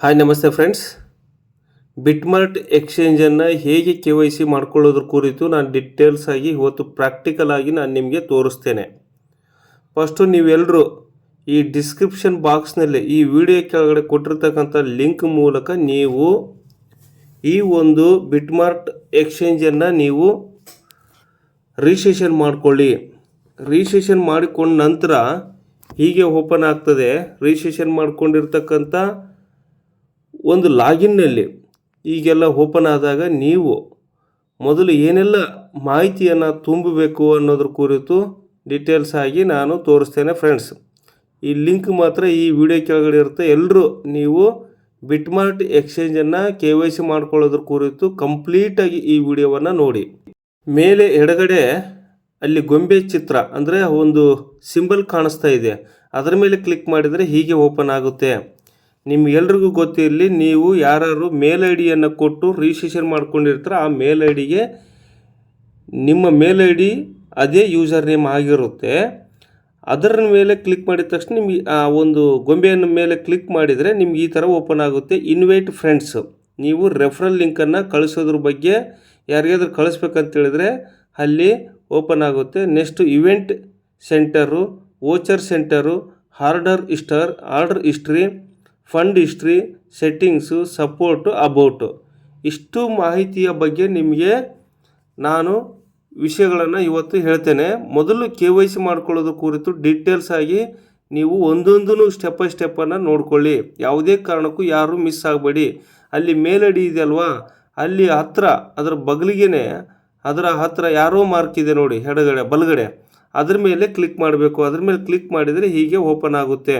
Hi ನಮಸ್ತೆ friends ಬಿಟ್ಮರ್ಟ್ ಎಕ್ಸ್ಚೇಂಜನ್ನು ಹೇಗೆ K Y C ಮಾಡ್ಕೊಳ್ಳೋದ್ರ ಕುರಿತು ನಾನು ಡಿಟೇಲ್ಸ್ ಆಗಿ ಇವತ್ತು ಪ್ರಾಕ್ಟಿಕಲ್ ಆಗಿ ನಾನು ನಿಮಗೆ ತೋರಿಸ್ತೇನೆ. ಫಸ್ಟು ನೀವೆಲ್ಲರೂ ಈ ಡಿಸ್ಕ್ರಿಪ್ಷನ್ ಬಾಕ್ಸ್ನಲ್ಲಿ ಈ ವಿಡಿಯೋ ಕೆಳಗಡೆ ಕೊಟ್ಟಿರ್ತಕ್ಕಂಥ ಲಿಂಕ್ ಮೂಲಕ ನೀವು ಈ ಒಂದು ಬಿಟ್ಮಾರ್ಟ್ ಎಕ್ಸ್ಚೇಂಜನ್ನು ನೀವು ರಿಜಿಸ್ಟ್ರೇಷನ್ ಮಾಡಿಕೊಳ್ಳಿ. ರಿಜಿಸ್ಟ್ರೇಷನ್ ಮಾಡಿಕೊಂಡ ನಂತರ ಹೀಗೆ ಓಪನ್ ಆಗ್ತದೆ. ರಿಜಿಸ್ಟ್ರೇಷನ್ ಮಾಡ್ಕೊಂಡಿರ್ತಕ್ಕಂಥ ಒಂದು ಲಾಗಿನ್ನಲ್ಲಿ ಈಗೆಲ್ಲ ಓಪನ್ ಆದಾಗ ನೀವು ಮೊದಲು ಏನೆಲ್ಲ ಮಾಹಿತಿಯನ್ನು ತುಂಬಬೇಕು ಅನ್ನೋದ್ರ ಕುರಿತು ಡೀಟೇಲ್ಸ್ ಆಗಿ ನಾನು ತೋರಿಸ್ತೇನೆ ಫ್ರೆಂಡ್ಸ್ ಈ ಲಿಂಕ್ ಮಾತ್ರ ಈ ವಿಡಿಯೋ ಕೆಳಗಡೆ ಇರುತ್ತೆ. ಎಲ್ಲರೂ ನೀವು ಬಿಟ್ಮಾರ್ಟ್ ಎಕ್ಸ್ಚೇಂಜನ್ನು ಕೆ ವೈ ಸಿ ಮಾಡ್ಕೊಳ್ಳೋದ್ರ ಕುರಿತು ಕಂಪ್ಲೀಟಾಗಿ ಈ ವಿಡಿಯೋವನ್ನು ನೋಡಿ. ಮೇಲೆ ಎಡಗಡೆ ಅಲ್ಲಿ ಗೊಂಬೆ ಚಿತ್ರ ಅಂದರೆ ಒಂದು ಸಿಂಬಲ್ ಕಾಣಿಸ್ತಾ ಇದೆ. ಅದರ ಮೇಲೆ ಕ್ಲಿಕ್ ಮಾಡಿದರೆ ಹೀಗೆ ಓಪನ್ ಆಗುತ್ತೆ. ನಿಮ್ಗೆಲ್ರಿಗೂ ಗೊತ್ತಿರಲಿ, ನೀವು ಯಾರು ಮೇಲ್ ಐ ಡಿಯನ್ನು ಕೊಟ್ಟು ರಿಜಿಸ್ಟ್ರೇಷನ್ ಮಾಡ್ಕೊಂಡಿರ್ತಾರೆ, ಆ ಮೇಲ್ ಐ ಡಿಗೆ ನಿಮ್ಮ ಮೇಲ್ ಐ ಡಿ ಅದೇ ಯೂಸರ್ ನೇಮ್ ಆಗಿರುತ್ತೆ. ಅದರ ಮೇಲೆ ಕ್ಲಿಕ್ ಮಾಡಿದ ತಕ್ಷಣ ನಿಮಗೆ ಆ ಒಂದು ಗೊಂಬೆಯನ್ನು ಮೇಲೆ ಕ್ಲಿಕ್ ಮಾಡಿದರೆ ನಿಮ್ಗೆ ಈ ಥರ ಓಪನ್ ಆಗುತ್ತೆ ಇನ್ವೈಟ್ ಫ್ರೆಂಡ್ಸ್ ನೀವು ರೆಫರಲ್ ಲಿಂಕನ್ನು ಕಳಿಸೋದ್ರ ಬಗ್ಗೆ ಯಾರಿಗಾದ್ರೂ ಕಳಿಸ್ಬೇಕಂತೇಳಿದ್ರೆ ಅಲ್ಲಿ ಓಪನ್ ಆಗುತ್ತೆ. Next event centre voucher centre order history order history fund history, settings, support, about. ಇಷ್ಟು ಮಾಹಿತಿಯ ಬಗ್ಗೆ ನಿಮಗೆ ನಾನು ವಿಷಯಗಳನ್ನು ಇವತ್ತು ಹೇಳ್ತೇನೆ. ಮೊದಲು ಕೆ ವೈ ಸಿ ಮಾಡ್ಕೊಳ್ಳೋದು ಕುರಿತು ಡೀಟೇಲ್ಸ್ ಆಗಿ ನೀವು ಒಂದೊಂದೂ ಸ್ಟೆಪ್ ಬೈ ಸ್ಟೆಪ್ಪನ್ನು ನೋಡ್ಕೊಳ್ಳಿ. ಯಾವುದೇ ಕಾರಣಕ್ಕೂ ಯಾರೂ ಮಿಸ್ ಆಗಬೇಡಿ. ಅಲ್ಲಿ ಮೇಲಡಿ ಇದೆ ಅಲ್ವಾ? ಅಲ್ಲಿ ಹತ್ರ, ಅದರ ಬಗಲಿಗೆ ಅದರ ಹತ್ರ ಯಾರೋ ಮಾರ್ಕ್ ಇದೆ ನೋಡಿ, ಎಡಗಡೆ, ಬಲಗಡೆ. ಅದ್ರ ಮೇಲೆ ಕ್ಲಿಕ್ ಮಾಡಬೇಕು. ಅದ್ರ ಮೇಲೆ ಕ್ಲಿಕ್ ಮಾಡಿದರೆ ಹೀಗೆ ಓಪನ್ ಆಗುತ್ತೆ.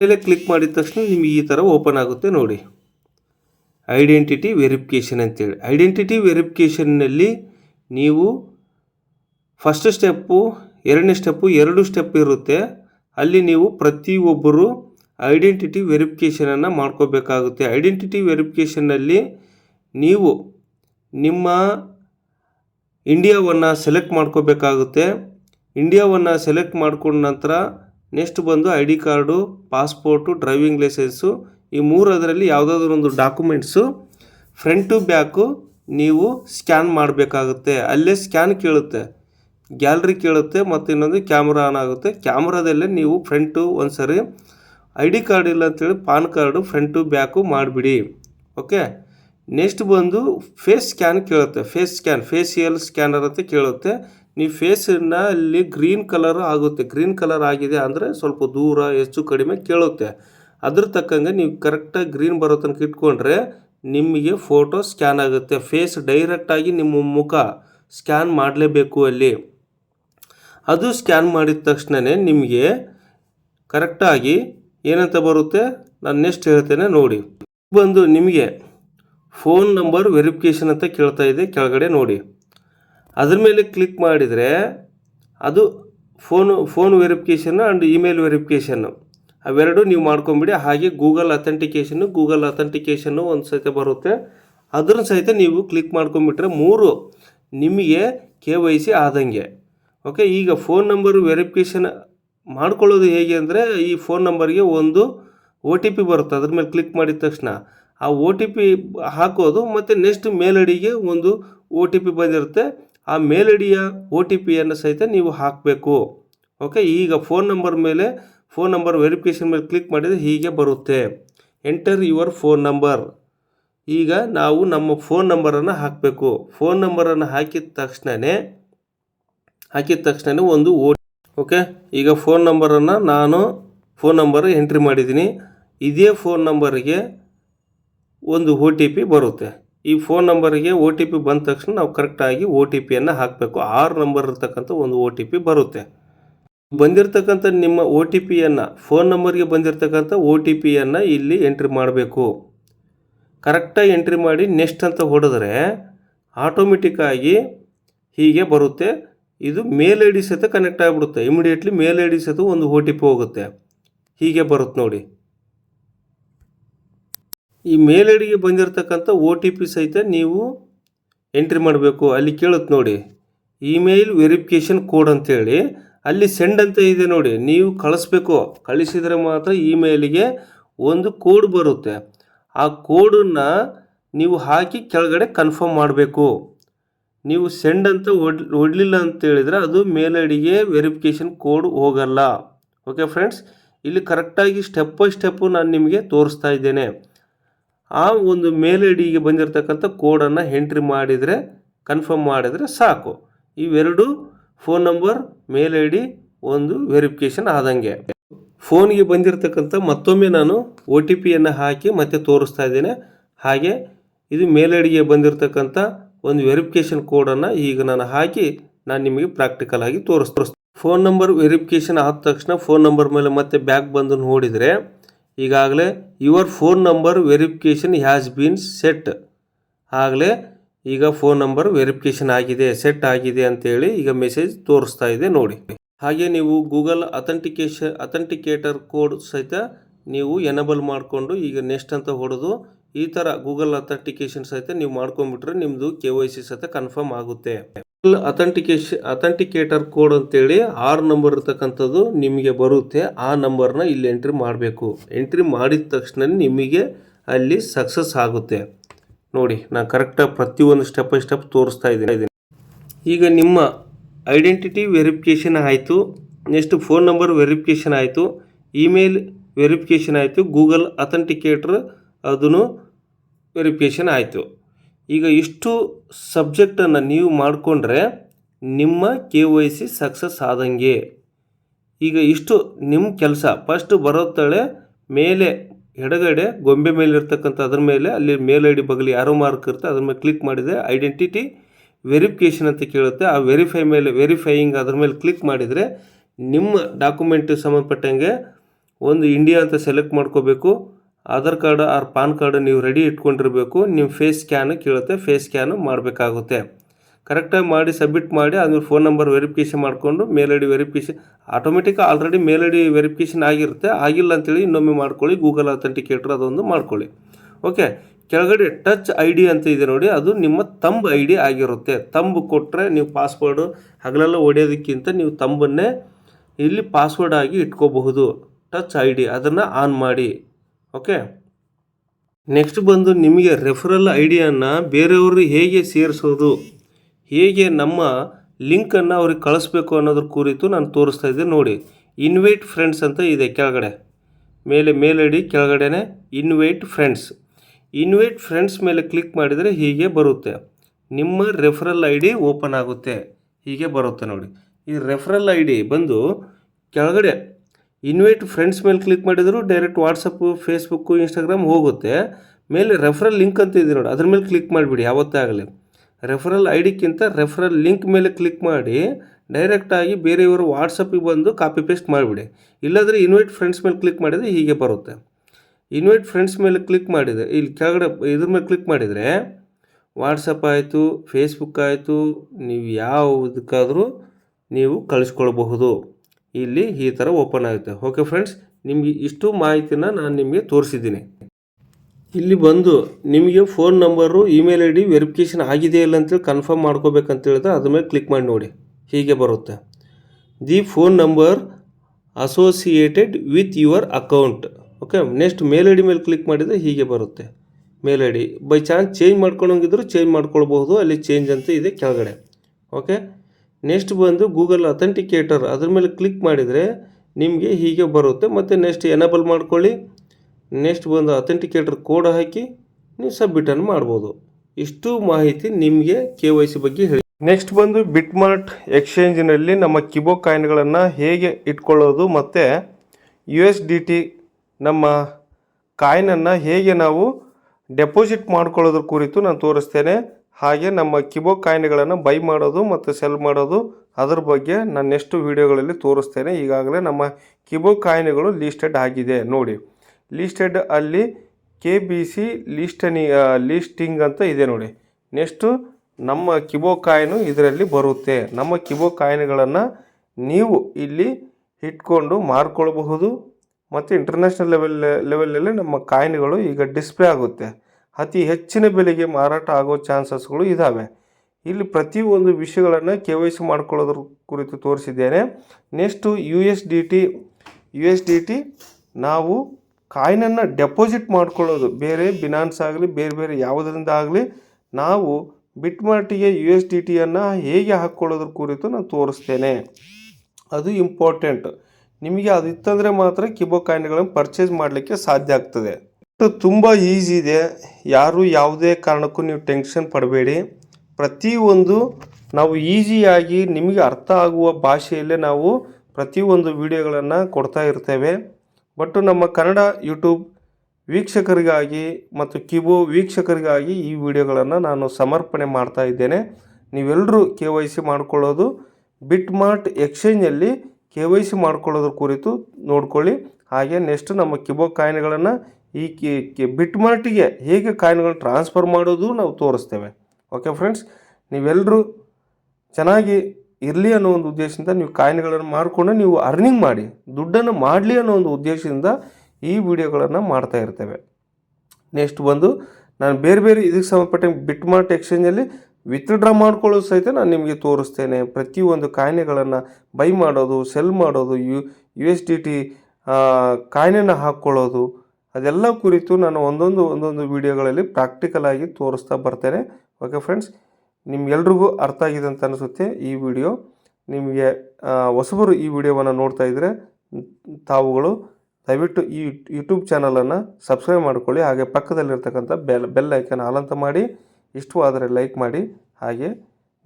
ಮೇಲೆ ಕ್ಲಿಕ್ ಮಾಡಿದ ತಕ್ಷಣ ನಿಮಗೆ ಈ ಥರ ಓಪನ್ ಆಗುತ್ತೆ ನೋಡಿ. ಐಡೆಂಟಿಟಿ ವೆರಿಫಿಕೇಷನ್ ಅಂತೇಳಿ. ಐಡೆಂಟಿಟಿ ವೆರಿಫಿಕೇಷನ್ನಲ್ಲಿ ನೀವು ಫಸ್ಟ್ ಸ್ಟೆಪ್ಪು ಎರಡನೇ ಸ್ಟೆಪ್ಪು ಎರಡು ಸ್ಟೆಪ್ ಇರುತ್ತೆ. ಅಲ್ಲಿ ನೀವು ಪ್ರತಿಯೊಬ್ಬರು ಐಡೆಂಟಿಟಿ ವೆರಿಫಿಕೇಷನನ್ನು ಮಾಡ್ಕೋಬೇಕಾಗುತ್ತೆ. ಐಡೆಂಟಿಟಿ ವೆರಿಫಿಕೇಷನ್ನಲ್ಲಿ ನೀವು ನಿಮ್ಮ ಇಂಡಿಯಾವನ್ನು ಸೆಲೆಕ್ಟ್ ಮಾಡ್ಕೋಬೇಕಾಗುತ್ತೆ. ಇಂಡಿಯಾವನ್ನು ಸೆಲೆಕ್ಟ್ ಮಾಡ್ಕೊಂಡ ನಂತರ ನೆಕ್ಸ್ಟ್ ಬಂದು I D card, passport, driving licence, ಈ ಮೂರದರಲ್ಲಿ ಯಾವುದಾದ್ರೂ ಒಂದು ಡಾಕ್ಯುಮೆಂಟ್ಸು. ಫ್ರಂಟ್ ಟು ಬ್ಯಾಕು ನೀವು ಸ್ಕ್ಯಾನ್ ಮಾಡಬೇಕಾಗುತ್ತೆ. ಅಲ್ಲೇ ಸ್ಕ್ಯಾನ್ ಕೇಳುತ್ತೆ. ಗ್ಯಾಲ್ರಿ ಕೇಳುತ್ತೆ ಮತ್ತು ಇನ್ನೊಂದು ಕ್ಯಾಮ್ರಾ ಆನ್ ಆಗುತ್ತೆ. ಕ್ಯಾಮ್ರಾದಲ್ಲೇ ನೀವು ಫ್ರಂಟು ಒಂದು ಸರಿ ಐ ಡಿ ಕಾರ್ಡ್ ಇಲ್ಲ ಅಂತೇಳಿ ಪಾನ್ ಕಾರ್ಡು ಫ್ರಂಟು ಬ್ಯಾಕು ಮಾಡಿಬಿಡಿ. ಓಕೆ? ನೆಕ್ಸ್ಟ್ ಬಂದು ಫೇಸ್ ಸ್ಕ್ಯಾನ್ ಕೇಳುತ್ತೆ. ಫೇಸ್ ಸ್ಕ್ಯಾನ್ ಫೇಸಿಯಲ್ ಸ್ಕ್ಯಾನರ್ ಅಂತ ಕೇಳುತ್ತೆ. ನೀವು ಫೇಸನ್ನು ಅಲ್ಲಿ ಗ್ರೀನ್ ಕಲರ್ ಆಗುತ್ತೆ. ಗ್ರೀನ್ ಕಲರ್ ಆಗಿದೆ ಅಂದರೆ ಸ್ವಲ್ಪ ದೂರ, ಹೆಚ್ಚು ಕಡಿಮೆ ಕೇಳುತ್ತೆ. ಅದ್ರ ತಕ್ಕಂಗೆ ನೀವು ಕರೆಕ್ಟಾಗಿ ಗ್ರೀನ್ ಬರೋ ತನಕ ಇಟ್ಕೊಂಡ್ರೆ ನಿಮಗೆ ಫೋಟೋ ಸ್ಕ್ಯಾನ್ ಆಗುತ್ತೆ. ಫೇಸ್ ಡೈರೆಕ್ಟಾಗಿ ನಿಮ್ಮ ಮುಖ ಸ್ಕ್ಯಾನ್ ಮಾಡಲೇಬೇಕು ಅಲ್ಲಿ. ಅದು ಸ್ಕ್ಯಾನ್ ಮಾಡಿದ ತಕ್ಷಣವೇ ನಿಮಗೆ ಕರೆಕ್ಟಾಗಿ ಏನಂತ ಬರುತ್ತೆ? ನಾನು ನೆಕ್ಸ್ಟ್ ಹೇಳ್ತೇನೆ ನೋಡಿ. ಬಂದು ನಿಮಗೆ ಫೋನ್ ನಂಬರ್ ವೆರಿಫಿಕೇಷನ್ ಅಂತ ಕೇಳ್ತಾ ಇದೆ. ಕೆಳಗಡೆ ನೋಡಿ. ಅದ್ರ ಮೇಲೆ ಕ್ಲಿಕ್ ಮಾಡಿದರೆ ಅದು phone phone verification and email verification ಅವೆರಡು ನೀವು ಮಾಡ್ಕೊಂಬಿಡಿ, ಹಾಗೆ ಗೂಗಲ್ ಅಥೆಂಟಿಕೇಷನ್ನು ಗೂಗಲ್ ಅಥೆಂಟಿಕೇಷನ್ನು ಒಂದು ಸಹಿತ ಬರುತ್ತೆ. ಅದ್ರ ಸಹಿತ ನೀವು ಕ್ಲಿಕ್ ಮಾಡ್ಕೊಂಬಿಟ್ರೆ ಮೂರು ನಿಮಗೆ ಕೆ ವೈ ಸಿ ಆದಂಗೆ. ಓಕೆ ಈಗ ಫೋನ್ ನಂಬರ್ ವೆರಿಫಿಕೇಷನ್ ಮಾಡ್ಕೊಳ್ಳೋದು ಹೇಗೆ ಅಂದರೆ ಈ ಫೋನ್ ನಂಬರ್ಗೆ ಒಂದು ಒ ಟಿ ಪಿ ಬರುತ್ತೆ, ಅದ್ರ ಮೇಲೆ ಕ್ಲಿಕ್ ಮಾಡಿದ ತಕ್ಷಣ. ಆ ಒ ಟಿ ಪಿ ಹಾಕೋದು ಮತ್ತು ನೆಕ್ಸ್ಟ್ ಮೇಲ್ ಒಂದು ಒ ಟಿ ಪಿ ಬಂದಿರುತ್ತೆ. ಆ ಮೇಲ್ ಐಡಿಯ ಒ ಟಿ ಪಿಯನ್ನು ಸಹಿತ ನೀವು ಹಾಕಬೇಕು. ಓಕೆ, ಈಗ ಫೋನ್ ನಂಬರ್ ಮೇಲೆ, ಫೋನ್ ನಂಬರ್ ವೆರಿಫಿಕೇಷನ್ ಮೇಲೆ ಕ್ಲಿಕ್ ಮಾಡಿದರೆ ಹೀಗೆ ಬರುತ್ತೆ. ಎಂಟರ್ ಯುವರ್ ಫೋನ್ ನಂಬರ್ ಈಗ ನಾವು ನಮ್ಮ ಫೋನ್ ನಂಬರನ್ನು ಹಾಕಬೇಕು. ಫೋನ್ ನಂಬರನ್ನು ಹಾಕಿದ ತಕ್ಷಣವೇ ಹಾಕಿದ ತಕ್ಷಣ ಒಂದು ಓ ಓಕೆ, ಈಗ ಫೋನ್ ನಂಬರನ್ನು ನಾನು ಫೋನ್ ನಂಬರ್ ಎಂಟ್ರಿ ಮಾಡಿದ್ದೀನಿ. ಇದೇ ಫೋನ್ ನಂಬರಿಗೆ ಒಂದು ಓ ಟಿ ಪಿ ಬರುತ್ತೆ. ಈ ಫೋನ್ ನಂಬರಿಗೆ ಒ ಟಿ ಪಿ ಬಂದ ತಕ್ಷಣ ನಾವು ಕರೆಕ್ಟಾಗಿ ಒ ಟಿ ಪಿಯನ್ನು ಹಾಕಬೇಕು. ಆರು ನಂಬರ್ ಇರ್ತಕ್ಕಂಥ ಒಂದು ಒ ಟಿ ಪಿ ಬರುತ್ತೆ. ಬಂದಿರತಕ್ಕಂಥ ನಿಮ್ಮ ಒ ಟಿ ಪಿಯನ್ನು ಫೋನ್ ನಂಬರ್ಗೆ ಬಂದಿರತಕ್ಕಂಥ ಒ ಟಿ ಪಿಯನ್ನು ಇಲ್ಲಿ ಎಂಟ್ರಿ ಮಾಡಬೇಕು. ಕರೆಕ್ಟಾಗಿ ಎಂಟ್ರಿ ಮಾಡಿ ನೆಕ್ಸ್ಟ್ ಅಂತ ಹೊಡೆದ್ರೆ ಆಟೋಮೆಟಿಕ್ಕಾಗಿ ಹೀಗೆ ಬರುತ್ತೆ. ಇದು ಮೇಲ್ ಐ ಡಿ ಸಹಿತ ಕನೆಕ್ಟ್ ಆಗಿಬಿಡುತ್ತೆ. ಇಮಿಡಿಯೇಟ್ಲಿ ಮೇಲ್ ಐ ಡಿ ಸಹಿತ ಒಂದು ಒ ಟಿ ಪಿ ಹೋಗುತ್ತೆ. ಹೀಗೆ ಬರುತ್ತೆ ನೋಡಿ. ಈ ಮೇಲ್ ಐ ಡಿಗೆ ಬಂದಿರತಕ್ಕಂಥ ಒ ಟಿ ಪಿ ಸಹಿತ ನೀವು ಎಂಟ್ರಿ ಮಾಡಬೇಕು. ಅಲ್ಲಿ ಕೇಳುತ್ತೆ ನೋಡಿ. ಇಮೇಲ್ ವೆರಿಫಿಕೇಷನ್ ಕೋಡ್ ಅಂತೇಳಿ. ಅಲ್ಲಿ ಸೆಂಡ್ ಅಂತ ಇದೆ ನೋಡಿ. ನೀವು ಕಳಿಸ್ಬೇಕು. ಕಳಿಸಿದರೆ ಮಾತ್ರ ಇಮೇಲಿಗೆ ಒಂದು ಕೋಡ್ ಬರುತ್ತೆ. ಆ ಕೋಡನ್ನು ನೀವು ಹಾಕಿ ಕೆಳಗಡೆ ಕನ್ಫರ್ಮ್ ಮಾಡಬೇಕು. ನೀವು ಸೆಂಡ್ ಅಂತ ಒಡ್, ಒಡಲಿಲ್ಲ ಅಂತೇಳಿದರೆ ಅದು ಮೇಲ್ ಐ ಡಿಗೆ ವೆರಿಫಿಕೇಷನ್ ಕೋಡ್ ಹೋಗಲ್ಲ. ಓಕೆ ಫ್ರೆಂಡ್ಸ್ ಇಲ್ಲಿ ಕರೆಕ್ಟಾಗಿ ಸ್ಟೆಪ್ ಬೈ ಸ್ಟೆಪ್ಪು ನಾನು ನಿಮಗೆ ತೋರಿಸ್ತಾ ಇದ್ದೇನೆ. ಆ ಒಂದು ಮೇಲ್ ಐ ಡಿಗೆ ಬಂದಿರತಕ್ಕಂಥ ಕೋಡನ್ನು ಎಂಟ್ರಿ ಮಾಡಿದರೆ, ಕನ್ಫರ್ಮ್ ಮಾಡಿದರೆ ಸಾಕು. ಇವೆರಡು phone number, mail I D ಒಂದು ವೆರಿಫಿಕೇಷನ್ ಆದಂಗೆ. ಫೋನ್ಗೆ ಬಂದಿರತಕ್ಕಂಥ ಮತ್ತೊಮ್ಮೆ ನಾನು ಒ ಟಿ ಪಿಯನ್ನು ಹಾಕಿ ಮತ್ತೆ ತೋರಿಸ್ತಾ ಇದ್ದೇನೆ. ಹಾಗೆ ಇದು ಮೇಲ್ ಐ ಡಿಗೆ ಬಂದಿರತಕ್ಕಂಥ ಒಂದು ವೆರಿಫಿಕೇಷನ್ ಕೋಡನ್ನು ಈಗ ನಾನು ಹಾಕಿ ನಾನು ನಿಮಗೆ ಪ್ರಾಕ್ಟಿಕಲ್ ಆಗಿ ತೋರಿಸ್ ಫೋನ್ ನಂಬರ್ ವೆರಿಫಿಕೇಷನ್ ಆದ ತಕ್ಷಣ ಫೋನ್ ನಂಬರ್ ಮೇಲೆ ಮತ್ತೆ ಬ್ಯಾಕ್ ಬಂದು ನೋಡಿದರೆ ಈಗಾಗಲೇ your phone number verification has been set ಆಗಲೇ ಈಗ ಫೋನ್ ನಂಬರ್ ವೆರಿಫಿಕೇಷನ್ ಆಗಿದೆ ಸೆಟ್ ಆಗಿದೆ ಅಂತೇಳಿ ಈಗ ಮೆಸೇಜ್ ತೋರಿಸ್ತಾ ಇದೆ ನೋಡಿ. ಹಾಗೆ ನೀವು ಗೂಗಲ್ ಅಥೆಂಟಿಕೇಷನ್ ಅಥೆಂಟಿಕೇಟರ್ ಕೋಡ್ ಸಹಿತ ನೀವು ಎನಬಲ್ ಮಾಡಿಕೊಂಡು ಈಗ ನೆಕ್ಸ್ಟ್ ಅಂತ ಹೊಡೆದು ಈ ಥರ ಗೂಗಲ್ ಅಥೆಂಟಿಕೇಷನ್ ಸಹಿತ ನೀವು ಮಾಡ್ಕೊಂಬಿಟ್ರೆ ನಿಮ್ಮದು ಕೆ ವೈ ಸಿ ಸಹಿತ ಕನ್ಫರ್ಮ್ ಆಗುತ್ತೆ. ಅಥೆಂಟಿಕೇಶನ್ ಅಥೆಂಟಿಕೇಟರ್ ಕೋಡ್ ಅಂತೇಳಿ ಆರು ನಂಬರ್ ಇರ್ತಕ್ಕಂಥದ್ದು ನಿಮಗೆ ಬರುತ್ತೆ. ಆ ನಂಬರ್ನ ಇಲ್ಲಿ ಎಂಟ್ರಿ ಮಾಡಬೇಕು. ಎಂಟ್ರಿ ಮಾಡಿದ ತಕ್ಷಣ ನಿಮಗೆ ಅಲ್ಲಿ ಸಕ್ಸಸ್ ಆಗುತ್ತೆ. ನೋಡಿ, ನಾನು ಕರೆಕ್ಟಾಗಿ ಪ್ರತಿಯೊಂದು ಸ್ಟೆಪ್ ಬೈ ಸ್ಟೆಪ್ ತೋರಿಸ್ತಾ ಇದ್ದೀನಿ. ಈಗ ನಿಮ್ಮ ಐಡೆಂಟಿಟಿ ವೆರಿಫಿಕೇಷನ್ ಆಯಿತು. ನೆಕ್ಸ್ಟ್ ಫೋನ್ ನಂಬರ್ ವೆರಿಫಿಕೇಷನ್ ಆಯಿತು. ಇಮೇಲ್ ವೆರಿಫಿಕೇಷನ್ ಆಯಿತು. ಗೂಗಲ್ ಅಥೆಂಟಿಕೇಟ್ರ್ ಅದನ್ನು ವೆರಿಫಿಕೇಷನ್ ಆಯಿತು. ಈಗ ಇಷ್ಟು ಸಬ್ಜೆಕ್ಟನ್ನು ನೀವು ಮಾಡಿಕೊಂಡ್ರೆ ನಿಮ್ಮ ಕೆ ವೈ ಸಿ ಸಕ್ಸಸ್ ಆದಂಗೆ. ಈಗ ಇಷ್ಟು ನಿಮ್ಮ ಕೆಲಸ ಫಸ್ಟ್ ಬರೋತ್ತಳೆ ಮೇಲೆ, ಎಡಗಡೆ, ಗೊಂಬೆ ಮೇಲೆ ಇರ್ತಕ್ಕಂಥ ಅದ್ರ ಮೇಲೆ, ಅಲ್ಲಿ ಮೇಲ್ ಐ ಡಿ ಬಗಲಿ ಯಾರೋ ಮಾರ್ಕ್ ಇರುತ್ತೆ, ಅದ್ರ ಮೇಲೆ ಕ್ಲಿಕ್ ಮಾಡಿದರೆ ಐಡೆಂಟಿಟಿ ವೆರಿಫಿಕೇಷನ್ ಅಂತ ಕೇಳುತ್ತೆ. ಆ ವೆರಿಫೈ ಮೇಲೆ ವೆರಿಫೈಯಿಂಗ್ ಅದ್ರ ಮೇಲೆ ಕ್ಲಿಕ್ ಮಾಡಿದರೆ ನಿಮ್ಮ ಡಾಕ್ಯುಮೆಂಟ್ ಸಂಬಂಧಪಟ್ಟಂಗೆ ಒಂದು ಇಂಡಿಯಾ ಅಂತ ಸೆಲೆಕ್ಟ್ ಮಾಡ್ಕೋಬೇಕು. Aadhaar card or PAN card ನೀವು ರೆಡಿ ಇಟ್ಕೊಂಡಿರಬೇಕು ನಿಮ್ಮ ಫೇಸ್ ಸ್ಕ್ಯಾನ್ ಕೇಳುತ್ತೆ ಫೇಸ್ ಸ್ಕ್ಯಾನ್ ಮಾಡಬೇಕಾಗುತ್ತೆ. ಕರೆಕ್ಟಾಗಿ ಮಾಡಿ ಸಬ್ಮಿಟ್ ಮಾಡಿ, ಆದ್ಮೇಲೆ ಫೋನ್ ನಂಬರ್ ವೆರಿಫಿಕೇಷನ್ ಮಾಡಿಕೊಂಡು mail I D verification automatic already mail I D verification ಆಗಿರುತ್ತೆ. ಆಗಿಲ್ಲ ಅಂತೇಳಿ ಇನ್ನೊಮ್ಮೆ ಮಾಡ್ಕೊಳ್ಳಿ ಗೂಗಲ್ ಅಥೆಂಟಿಕೇಟರ್ ಅದೊಂದು ಮಾಡ್ಕೊಳ್ಳಿ. ಓಕೆ ಕೆಳಗಡೆ ಟಚ್ ಐ ಡಿ ಅಂತ ಇದೆ ನೋಡಿ, ಅದು ನಿಮ್ಮ ತಂಬ್ ಐ ಡಿ ಆಗಿರುತ್ತೆ. ತಂಬ್ ಕೊಟ್ಟರೆ ನೀವು ಪಾಸ್ವರ್ಡು ಹಗಲೆಲ್ಲ ಹೊಡೆಯೋದಕ್ಕಿಂತ ನೀವು ತಂಬನ್ನೇ ಇಲ್ಲಿ ಪಾಸ್ವರ್ಡ್ ಆಗಿ ಇಟ್ಕೋಬಹುದು. ಟಚ್ ಐ ಡಿ ಅದನ್ನು ಆನ್ ಮಾಡಿ. ಓಕೆ ನೆಕ್ಸ್ಟ್ ಬಂದು ನಿಮಗೆ ರೆಫರಲ್ ಐ ಡಿಯನ್ನು ಬೇರೆಯವರು ಹೇಗೆ ಸೇರಿಸೋದು, ಹೇಗೆ ನಮ್ಮ ಲಿಂಕನ್ನು ಅವ್ರಿಗೆ ಕಳಿಸ್ಬೇಕು ಅನ್ನೋದ್ರ ಕುರಿತು ನಾನು ತೋರಿಸ್ತಾ ಇದ್ದೆ ನೋಡಿ. ಇನ್ವೈಟ್ ಫ್ರೆಂಡ್ಸ್ ಅಂತ ಇದೆ ಕೆಳಗಡೆ. ಮೇಲೆ ಮೇಲ್ ಐ ಡಿ ಕೆಳಗಡೆನೆ ಇನ್ವೈಟ್ ಫ್ರೆಂಡ್ಸ್ ಇನ್ವೈಟ್ ಫ್ರೆಂಡ್ಸ್ ಮೇಲೆ ಕ್ಲಿಕ್ ಮಾಡಿದರೆ ಹೀಗೆ ಬರುತ್ತೆ. ನಿಮ್ಮ ರೆಫರಲ್ ಐ ಡಿ ಓಪನ್ ಆಗುತ್ತೆ. ಹೀಗೆ ಬರುತ್ತೆ ನೋಡಿ. ಈ ರೆಫರಲ್ ಐ ಡಿ ಬಂದು ಕೆಳಗಡೆ ಇನ್ವೈಟ್ ಫ್ರೆಂಡ್ಸ್ ಮೇಲೆ ಕ್ಲಿಕ್ ಮಾಡಿದರೂ ಡೈರೆಕ್ಟ್ ವಾಟ್ಸಪ್ಪು ಫೇಸ್ಬುಕ್ಕು ಇನ್ಸ್ಟಾಗ್ರಾಮ್ ಹೋಗುತ್ತೆ. ಮೇಲೆ ರೆಫರಲ್ ಲಿಂಕ್ ಅಂತ ಇದೆ ನೋಡಿ, ಅದ್ರ ಮೇಲೆ ಕ್ಲಿಕ್ ಮಾಡಿಬಿಡಿ, ಯಾವತ್ತೇ ಆಗಲಿ. ರೆಫರಲ್ ಐ ಡಿಕ್ಕಿಂತ ರೆಫರಲ್ ಲಿಂಕ್ ಮೇಲೆ ಕ್ಲಿಕ್ ಮಾಡಿ ಡೈರೆಕ್ಟಾಗಿ ಬೇರೆಯವರು ವಾಟ್ಸಪ್ಪಿಗೆ ಬಂದು ಕಾಪಿ ಪೇಸ್ಟ್ ಮಾಡಿಬಿಡಿ. ಇಲ್ಲಾಂದರೆ ಇನ್ವೈಟ್ ಫ್ರೆಂಡ್ಸ್ ಮೇಲೆ ಕ್ಲಿಕ್ ಮಾಡಿದರೆ ಹೀಗೆ ಬರುತ್ತೆ. ಇನ್ವೈಟ್ ಫ್ರೆಂಡ್ಸ್ ಮೇಲೆ ಕ್ಲಿಕ್ ಮಾಡಿದರೆ, ಇಲ್ಲಿ ಕೆಳಗಡೆ ಇದ್ರ ಮೇಲೆ ಕ್ಲಿಕ್ ಮಾಡಿದರೆ ವಾಟ್ಸಪ್ ಆಯಿತು ಫೇಸ್ಬುಕ್ ಆಯಿತು, ನೀವು ಯಾವುದಕ್ಕಾದರೂ ನೀವು ಕಳಿಸ್ಕೊಳ್ಬಹುದು. ಇಲ್ಲಿ ಈ ಥರ ಓಪನ್ ಆಗುತ್ತೆ. ಓಕೆ ಫ್ರೆಂಡ್ಸ್ ನಿಮಗೆ ಇಷ್ಟು ಮಾಹಿತಿನ ನಾನು ನಿಮಗೆ ತೋರಿಸಿದ್ದೀನಿ. ಇಲ್ಲಿ ಬಂದು ನಿಮಗೆ phone number email I D verification ಆಗಿದೆ ಇಲ್ಲ ಅಂತೇಳಿ ಕನ್ಫರ್ಮ್ ಮಾಡ್ಕೋಬೇಕಂತ ಹೇಳಿದ್ರೆ ಅದ್ರ ಮೇಲೆ ಕ್ಲಿಕ್ ಮಾಡಿ ನೋಡಿ. ಹೀಗೆ ಬರುತ್ತೆ. The phone number associated with your account okay next mail I D ಮೇಲೆ ಕ್ಲಿಕ್ ಮಾಡಿದರೆ ಹೀಗೆ ಬರುತ್ತೆ. Mail I D by chance change ಮಾಡ್ಕೊಳಂಗಿದ್ರು change ಮಾಡ್ಕೊಳ್ಬಹುದು, ಅಲ್ಲಿ ಚೇಂಜ್ ಅಂತ ಇದೆ ಕೆಳಗಡೆ. ಓಕೆ ನೆಕ್ಸ್ಟ್ ಬಂದು ಗೂಗಲ್ ಅಥೆಂಟಿಕೇಟರ್ ಅದ್ರ ಮೇಲೆ ಕ್ಲಿಕ್ ಮಾಡಿದರೆ ನಿಮಗೆ ಹೀಗೆ ಬರುತ್ತೆ. ಮತ್ತು ನೆಕ್ಸ್ಟ್ ಎನಬಲ್ ಮಾಡ್ಕೊಳ್ಳಿ. ನೆಕ್ಸ್ಟ್ ಬಂದು ಅಥೆಂಟಿಕೇಟರ್ ಕೋಡ್ ಹಾಕಿ ನೀವು ಸಬ್ಮಿಟನ್ನು ಮಾಡ್ಬೋದು. ಇಷ್ಟು ಮಾಹಿತಿ ನಿಮಗೆ ಕೆ ವೈ ಸಿ ಬಗ್ಗೆ ಹೇಳಿ. ನೆಕ್ಸ್ಟ್ ಬಂದು ಬಿಟ್ಮಾರ್ಟ್ ಎಕ್ಸ್ಚೇಂಜಿನಲ್ಲಿ ನಮ್ಮ ಕಿಬೋ ಕಾಯಿನ್ಗಳನ್ನು ಹೇಗೆ ಇಟ್ಕೊಳ್ಳೋದು ಮತ್ತು ಯು ಎಸ್ ಡಿ ಟಿ ನಮ್ಮ ಕಾಯಿನನ್ನು ಹೇಗೆ ನಾವು ಡೆಪಾಸಿಟ್ ಮಾಡ್ಕೊಳ್ಳೋದ್ರ ಕುರಿತು ನಾನು ತೋರಿಸ್ತೇನೆ. ಹಾಗೆ ನಮ್ಮ ಕಿಬೋ ಕಾಯಿನ್ಗಳನ್ನು ಬೈ ಮಾಡೋದು ಮತ್ತು ಸೆಲ್ ಮಾಡೋದು ಅದರ ಬಗ್ಗೆ ನಾನು ನೆಕ್ಸ್ಟ್ ವೀಡಿಯೋಗಳಲ್ಲಿ ತೋರಿಸ್ತೇನೆ. ಈಗಾಗಲೇ ನಮ್ಮ ಕಿಬೋ ಕಾಯಿನ್ಗಳು ಲೀಸ್ಟೆಡ್ ಆಗಿದೆ ನೋಡಿ. ಲೀಸ್ಟೆಡ್ ಅಲ್ಲಿ ಕೆ ಬಿ ಸಿ ಲೀಸ್ಟನಿ ಲೀಸ್ಟಿಂಗ್ ಅಂತ ಇದೆ ನೋಡಿ. ನೆಕ್ಸ್ಟು ನಮ್ಮ ಕಿಬೋ ಕಾಯಿನು ಇದರಲ್ಲಿ ಬರುತ್ತೆ. ನಮ್ಮ ಕಿಬೋ ಕಾಯಿನ್ಗಳನ್ನು ನೀವು ಇಲ್ಲಿ ಇಟ್ಕೊಂಡು ಮಾರ್ಕೊಳ್ಬಹುದು. ಮತ್ತು ಇಂಟರ್ನ್ಯಾಷನಲ್ ಲೆವೆಲ್, ಲೆವೆಲಲ್ಲಿ ನಮ್ಮ ಕಾಯಿನ್ಗಳು ಈಗ ಡಿಸ್ಪ್ಲೇ ಆಗುತ್ತೆ. ಅತಿ ಹೆಚ್ಚಿನ ಬೆಲೆಗೆ ಮಾರಾಟ ಆಗೋ ಚಾನ್ಸಸ್ಗಳು ಇದ್ದಾವೆ ಇಲ್ಲಿ ಪ್ರತಿಯೊಂದು ವಿಷಯಗಳನ್ನು ಕೆ ವೈ ಸಿ ಮಾಡ್ಕೊಳ್ಳೋದ್ರ ಕುರಿತು ತೋರಿಸಿದ್ದೇನೆ. Next U S D T, U S D T ನಾವು ಕಾಯಿನನ್ನು ಡೆಪಾಸಿಟ್ ಮಾಡ್ಕೊಳ್ಳೋದು. ಬೇರೆ ಬಿನಾನ್ಸ್ ಆಗಲಿ, ಬೇರೆ ಬೇರೆ ಯಾವುದರಿಂದ ಆಗಲಿ ನಾವು ಬಿಟ್ಮಾರ್ಟಿಗೆ ಯು ಎಸ್ ಡಿ ಟಿಯನ್ನು ಹೇಗೆ ಹಾಕ್ಕೊಳ್ಳೋದ್ರ ಕುರಿತು ನಾನು ತೋರಿಸ್ತೇನೆ. ಅದು ಇಂಪಾರ್ಟೆಂಟ್. ನಿಮಗೆ ಅದು ಇತ್ತಂದರೆ ಮಾತ್ರ ಕಿಬೋ ಕಾಯಿನ್ಗಳನ್ನು ಪರ್ಚೇಸ್ ಮಾಡಲಿಕ್ಕೆ ಸಾಧ್ಯ ಆಗ್ತದೆ. ತುಂಬ ಈಸಿ ಇದೆ. ಯಾರು ಯಾವುದೇ ಕಾರಣಕ್ಕೂ ನೀವು ಟೆನ್ಷನ್ ಪಡಬೇಡಿ. ಪ್ರತಿಯೊಂದು ನಾವು ಈಸಿಯಾಗಿ ನಿಮಗೆ ಅರ್ಥ ಆಗುವ ಭಾಷೆಯಲ್ಲೇ ನಾವು ಪ್ರತಿಯೊಂದು ವಿಡಿಯೋಗಳನ್ನು ಕೊಡ್ತಾ ಇರ್ತೇವೆ. ಬಟ್ ನಮ್ಮ ಕನ್ನಡ ಯೂಟ್ಯೂಬ್ ವೀಕ್ಷಕರಿಗಾಗಿ ಮತ್ತು ಕಿಬೋ ವೀಕ್ಷಕರಿಗಾಗಿ ಈ ವಿಡಿಯೋಗಳನ್ನು ನಾನು ಸಮರ್ಪಣೆ ಮಾಡ್ತಾ ಇದ್ದೇನೆ. ನೀವೆಲ್ಲರೂ ಕೆ ವೈ ಸಿ ಮಾಡ್ಕೊಳ್ಳೋದು. ಬಿಟ್ಮಾರ್ಟ್ ಎಕ್ಸ್ಚೇಂಜಲ್ಲಿ ಕೆ ವೈ ಸಿ ಮಾಡ್ಕೊಳ್ಳೋದ್ರ ಕುರಿತು ನೋಡ್ಕೊಳ್ಳಿ. ಹಾಗೆ ನೆಕ್ಸ್ಟ್ ನಮ್ಮ ಕಿಬೋ ಕಾಯಿನ್ಗಳನ್ನು ಈ ಕೆ ಬಿಟ್ಮಾರ್ಟಿಗೆ ಹೇಗೆ ಕಾಯಿನ್ಗಳನ್ನ ಟ್ರಾನ್ಸ್ಫರ್ ಮಾಡೋದು ನಾವು ತೋರಿಸ್ತೇವೆ. ಓಕೆ ಫ್ರೆಂಡ್ಸ್ ನೀವೆಲ್ಲರೂ ಚೆನ್ನಾಗಿ ಇರಲಿ ಅನ್ನೋ ಒಂದು ಉದ್ದೇಶದಿಂದ ನೀವು ಕಾಯಿನ್ಗಳನ್ನು ಮಾಡಿಕೊಂಡು ನೀವು ಅರ್ನಿಂಗ್ ಮಾಡಿ, ದುಡ್ಡನ್ನು ಮಾಡಲಿ ಅನ್ನೋ ಒಂದು ಉದ್ದೇಶದಿಂದ ಈ ವಿಡಿಯೋಗಳನ್ನು ಮಾಡ್ತಾ ಇರ್ತೇವೆ. ನೆಕ್ಸ್ಟ್ ಬಂದು ನಾನು ಬೇರೆ ಬೇರೆ ಇದಕ್ಕೆ ಸಂಬಂಧಪಟ್ಟ ಬಿಟ್ಮಾರ್ಟ್ ಎಕ್ಸ್ಚೇಂಜಲ್ಲಿ ವಿತ್ಡ್ರಾ ಮಾಡ್ಕೊಳ್ಳೋದು ಸಹಿತ ನಾನು ನಿಮಗೆ ತೋರಿಸ್ತೇನೆ. ಪ್ರತಿಯೊಂದು ಕಾಯಿನೆಗಳನ್ನು ಬೈ ಮಾಡೋದು ಸೆಲ್ ಮಾಡೋದು U U S D T ಕಾಯಿನನ್ನು ಹಾಕ್ಕೊಳ್ಳೋದು ಅದೆಲ್ಲ ಕುರಿತು ನಾನು ಒಂದೊಂದು ಒಂದೊಂದು ವಿಡಿಯೋಗಳಲ್ಲಿ ಪ್ರಾಕ್ಟಿಕಲ್ ಆಗಿ ತೋರಿಸ್ತಾ ಬರ್ತೇನೆ. ಓಕೆ ಫ್ರೆಂಡ್ಸ್ ನಿಮ್ಗೆಲ್ರಿಗೂ ಅರ್ಥ ಆಗಿದೆ ಅಂತ ಅನಿಸುತ್ತೆ ಈ ವಿಡಿಯೋ. ನಿಮಗೆ ಹೊಸಬರು ಈ ವಿಡಿಯೋವನ್ನು ನೋಡ್ತಾ ಇದ್ದರೆ ತಾವುಗಳು ದಯವಿಟ್ಟು ಈ ಯೂಟ್ಯೂಬ್ ಚಾನಲನ್ನು ಸಬ್ಸ್ಕ್ರೈಬ್ ಮಾಡ್ಕೊಳ್ಳಿ. ಹಾಗೆ ಪಕ್ಕದಲ್ಲಿರ್ತಕ್ಕಂಥ ಬೆಲ್ ಬೆಲ್ ಐಕನ್ ಅಲಂತ ಮಾಡಿ, ಇಷ್ಟವಾದರೆ ಲೈಕ್ ಮಾಡಿ. ಹಾಗೆ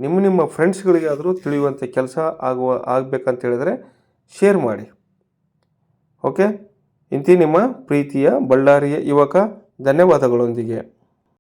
ನಿಮ್ಮ ನಿಮ್ಮ ಫ್ರೆಂಡ್ಸ್ಗಳಿಗಾದರೂ ತಿಳಿಯುವಂಥ ಕೆಲಸ ಆಗುವ, ಆಗಬೇಕಂತ ಹೇಳಿದರೆ ಶೇರ್ ಮಾಡಿ. ಓಕೆ ಇಂತಿ ನಿಮ್ಮ ಪ್ರೀತಿಯ ಬಳ್ಳಾರಿಯ ಯುವಕ ಧನ್ಯವಾದಗಳೊಂದಿಗೆ.